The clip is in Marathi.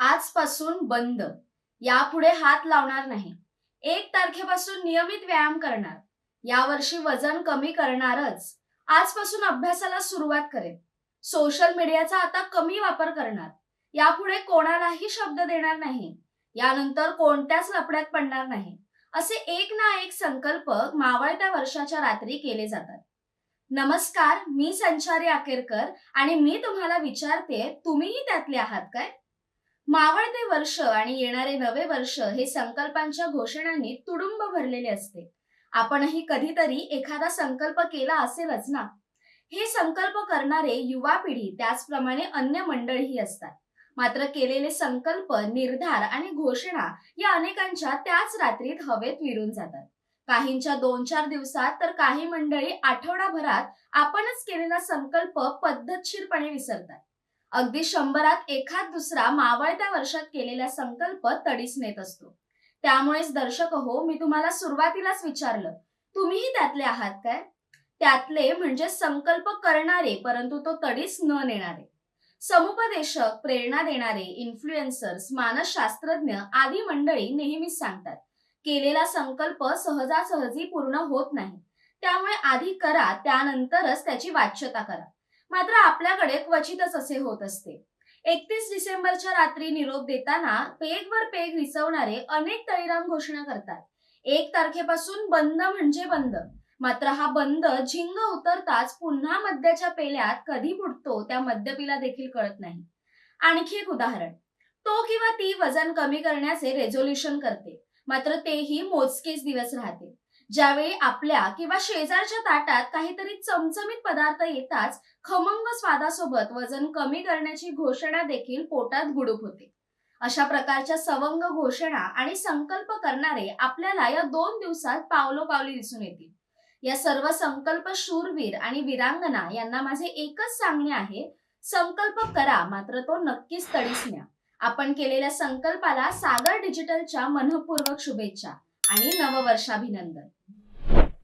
आजपासून बंद. यापुढे हात लावणार नाही. एक तारखेपासून नियमित व्यायाम करणार. यावर्षी वजन कमी करणारच. आजपासून अभ्यासाला सुरुवात करेन. सोशल मीडियाचा आता कमी वापर करणार. यापुढे कोणालाही शब्द देणार नाही. यानंतर कोणत्याच लपड्यात पडणार नाही. असे एक ना एक संकल्प मावळत्या वर्षाच्या रात्री केले जातात. नमस्कार मी संचारी आकेरकर आणि मी तुम्हाला विचारते तुम्हीही त्यातले आहात काय? मावळते वर्ष आणि येणारे नवे वर्ष हे संकल्पांच्या घोषणांनी तुडुंब भरलेले असते. आपणही कधीतरी एखादा संकल्प केला असेलच ना? हे संकल्प करणारे युवा पिढी त्याचप्रमाणे अन्य मंडळीही असतात. मात्र केलेले संकल्प निर्धार आणि घोषणा या अनेकांच्या त्याच रात्रीत हवेत विरून जातात. काहींच्या दोन चार दिवसात तर काही मंडळी आठवडाभरात आपणच केलेला संकल्प पद्धतशीरपणे विसरतात. अगदी शंभरात एखाद दुसरा मावळत्या वर्षात केलेला संकल्प तडीस नेत असतो. त्यामुळेच दर्शक हो मी तुम्हाला सुरुवातीलाच विचारलं तुम्हीही त्यातले आहात काय? त्यातले म्हणजे संकल्प करणारे परंतु तो तडीस न नेणारे. समुपदेशक प्रेरणा देणारे इन्फ्लुएन्सर्स मानसशास्त्रज्ञ आदी मंडळी नेहमीच सांगतात केलेला संकल्प सहजासहजी पूर्ण होत नाही. त्यामुळे आधी करा त्यानंतरच त्याची वाच्यता करा. मात्र आपल्याकडे क्वचितच असे होत असते. एकतीस डिसेंबरच्या रात्री निरोप देताना पेगवर पेग विसवणारे अनेक तळीराम घोषणा करतात. एक तारखेपासून बंद म्हणजे बंद. मात्र हा बंद झिंग उतरताच पुन्हा मद्याच्या पेल्यात कधी फुटतो त्या मद्यपीला देखील कळत नाही. आणखी एक उदाहरण. तो किंवा ती वजन कमी करण्याचे रेझोल्युशन करते. मात्र तेही मोजकेच दिवस राहते. ज्यावेळी आपल्या किंवा शेजारच्या ताटात काहीतरी चमचमीत पदार्थ येताच खमंग स्वादासोबत वजन कमी करण्याची घोषणा देखील पोटात गुडूप होते. अशा प्रकारच्या सवंग घोषणा आणि संकल्प करणारे आपल्याला या दोन दिवसात पावलोपावली दिसून येतील. या सर्व संकल्प शूरवीर आणि वीरांगना यांना माझे एकच सांगणे आहे संकल्प करा मात्र तो नक्कीच तडीस न्या. आपण केलेल्या संकल्पाला सागर डिजिटलच्या मनपूर्वक शुभेच्छा आणि नववर्षाभिनंदन.